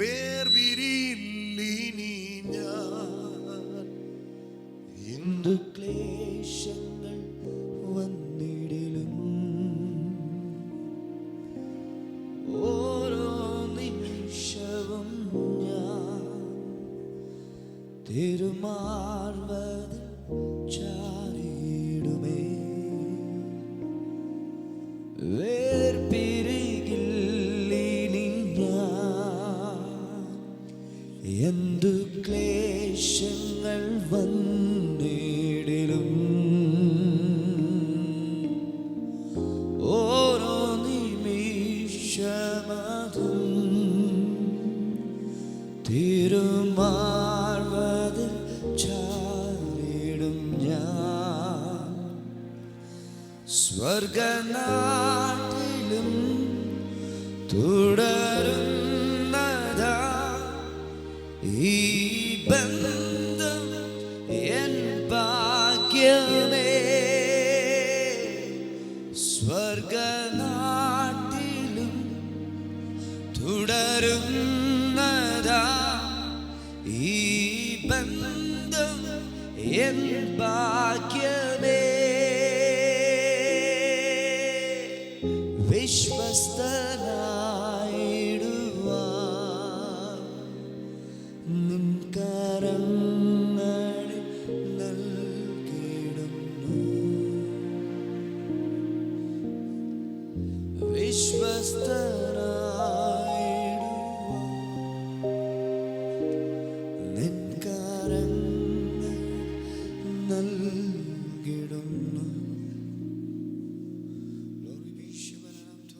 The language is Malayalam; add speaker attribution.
Speaker 1: വേർപിരിയില്ലിനി ഞാൻ.
Speaker 2: എന്തു ക്ലേശങ്ങൾ വന്നിടിലും. ഓരോ നിമിഷവും ഞാൻ തിരുമാർവത് ചാരിയിടുമേ. വേർപിരികില്ലിനി ക്ലേശങ്ങൾ വന്നിടിലും. ഓരോ നിമിഷമതും തിരുമാർവതിൽ ചാരിടും ഞാൻ. സ്വർഗനാട്ടിലും തുടരുന്നതാ ഈ ബന്ധം എൻ ഭാഗ്യമേ. സ്വർഗനാട്ടിലും തുടരുന്നതാ ഈ ബന്ധം എൻ ഭാഗ്യമേ. വിശ്വസ്തനായിടുവാൻ ഞങ്ങളിൽ നൽകിയിടുന്നു. വിശ്വസ്തരായിടുവോ നിൻ കാരങ്ങൾ നൽകിടുന്നു